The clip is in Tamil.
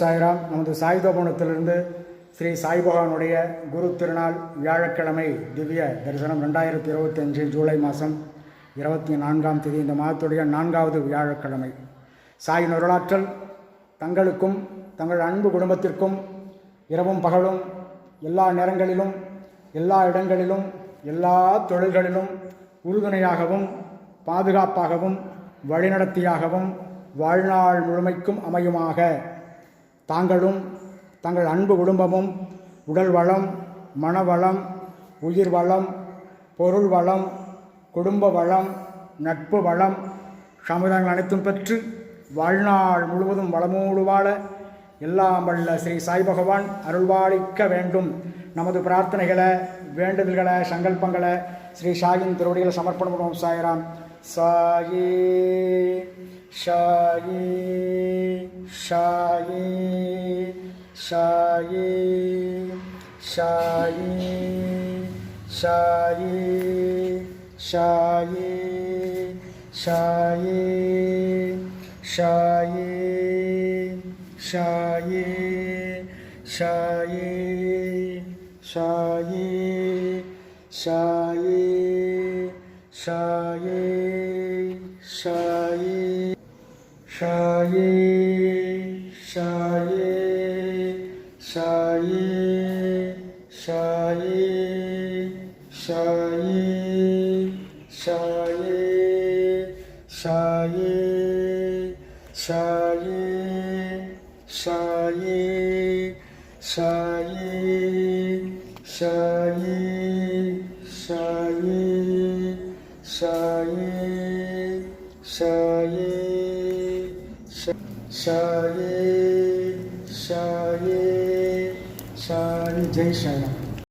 சாய்ராம் நமது சாய்தோபனத்திலிருந்து ஸ்ரீ சாய்பகவானுடைய குரு திருநாள் வியாழக்கிழமை திவ்ய தரிசனம் ரெண்டாயிரத்தி இருபத்தஞ்சு ஜூலை மாதம் இருபத்தி நான்காம் தேதி இந்த மாதத்துடைய நான்காவது வியாழக்கிழமை. சாயின் அருளாற்றல் தங்களுக்கும் தங்கள் அன்பு குடும்பத்திற்கும் இரவும் பகலும் எல்லா நேரங்களிலும் எல்லா இடங்களிலும் எல்லா தொழில்களிலும் உறுதுணையாகவும் பாதுகாப்பாகவும் வழிநடத்தியாகவும் வாழ்நாள் முழுமைக்கும் அமையுமாக தாங்களும் தங்கள் அன்பு குடும்பமும் உடல் வளம் மனவளம் உயிர் வளம் பொருள் வளம் குடும்ப வளம் நட்பு வளம் சமுதாயங்கள் அனைத்தும் பெற்று வாழ்நாள் முழுவதும் வளமோடு வாழ எல்லாம் வல்ல ஸ்ரீ சாய் பகவான் அருள்வாளிக்க வேண்டும். நமது பிரார்த்தனைகளை வேண்டுதல்களை சங்கல்பங்களை ஸ்ரீ ஷாயின் திருவடிகளை சமர்ப்பணம் பண்ணுவோம் Sairam. Sai ஷாயி ஷாயி সায়ে সায়ে সায়ে সায়ে সায়ে সায়ে সায়ে সায়ে সায়ে সায়ে সায়ে সায়ে সায়ে সায়ে Shaye, Shaye, Shaye, Shaye, Shaye, Shaye, Shaye, Shaye, Shaye, Shaye, Shaye, Shaye. शाये शाये शाय जय शायराम